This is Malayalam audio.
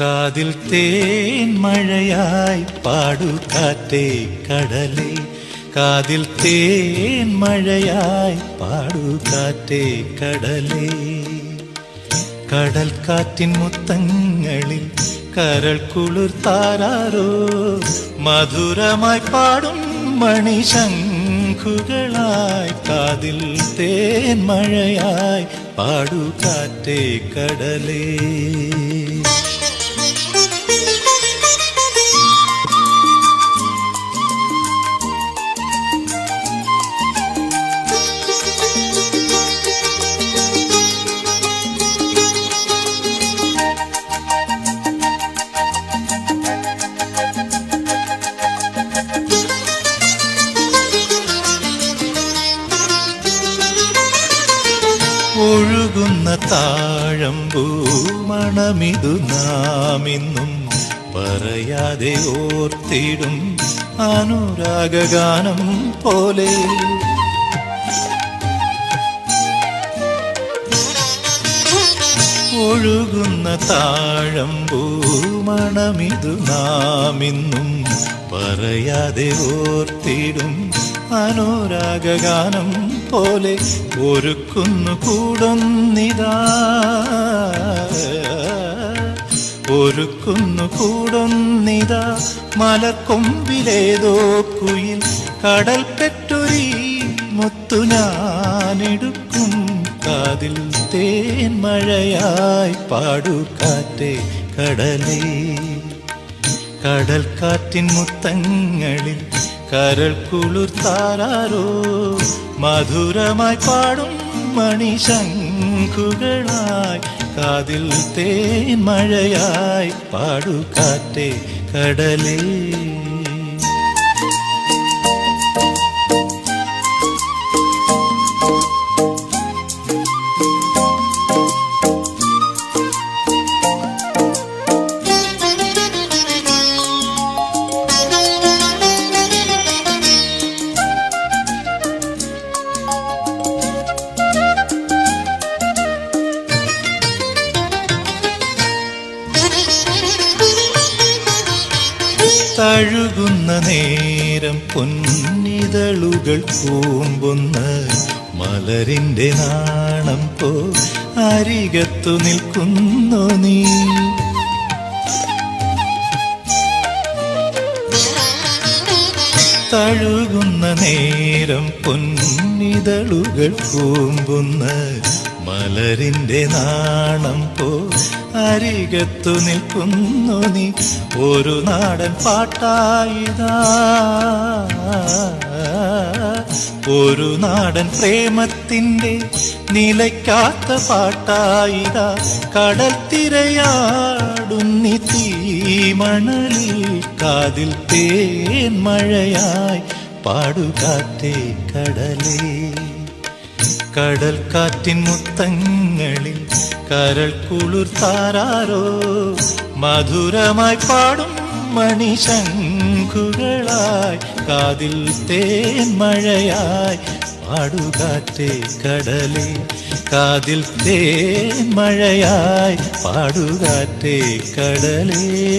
കാതിൽ തേൻ മഴയായി പാടു കാറ്റേ കടലേ. കാതിൽ തേൻ മഴയായി പാടു കാറ്റേ കടലേ. കടൽ കാറ്റിൻ മുത്തങ്ങളിൽ കരൾ കുളിർ കുളിർത്താരോ മധുരമായി പാടും മണിശംഖുകളായി കാതിൽ തേൻ മഴയായി പാടു കാറ്റേ കടലേ. ഒഴുകുന്ന താഴമ്പൂ മണമിതു നാമിന്നും പറയാതെ ഓർത്തിടും അനുരാഗാനം പോലെ. ഒഴുകുന്ന താഴമ്പൂ മണമിതു നാമിന്നും പറയാതെ ഓർത്തിടും അനുരാഗഗാനം പോലെ ഒരുക്കുന്നു കൂടുന്നിതാ. ഒരുക്കുന്നു കൂടുന്നിതാ. മലക്കൊമ്പിലേതോ കുയിൽ കടൽ പെറ്റൊരി മുത്തു ഞാനെടുക്കും. കാതിൽ തേൻ മഴയായി പാടു കാറ്റേ കടലേ. കടൽ കാറ്റിൻ മുത്തങ്ങളിൽ കരൾ കുളിർത്താരോ മധുരമായി പാടും മണിശങ്കുകളായി കാതിൽ തേൻ മഴയായി പാടു കാറ്റേ കടലേ. തഴുകുന്ന നേരം പൊന്നിതളുകൾ പൂമ്പുന്ന മലരിന്റെ നാണം പോ അരികത്തു നിൽക്കുന്നു നീ. തഴുകുന്ന നേരം പൊന്നിതളുകൾ കൂമ്പുന്ന മലരിന്റെ നാണം പോ അരികത്തു നിൽക്കുന്നു നീ. ഒരു നാടൻ പാട്ടായിതാ. ഒരു നാടൻ പ്രേമത്തിന്റെ നിലയ്ക്കാത്ത പാട്ടായിതാ. കടൽ തിരയാടുന്നി തീമണലിൽ. കാതിൽ തേൻ മഴയായി പാടുകാറ്റേ കടലേ. കടൽ കാറ്റിൻ മുത്തങ്ങളിൽ കരൾ കുളിർത്താരോ മധുരമായി പാടും മണിശങ്കുകളായി കാതിൽ തേൻ മഴയായി. പാടുകാറ്റേ കടലേ കാതിൽ തേൻ മഴയായി. പാടുകാറ്റേ കടലേ.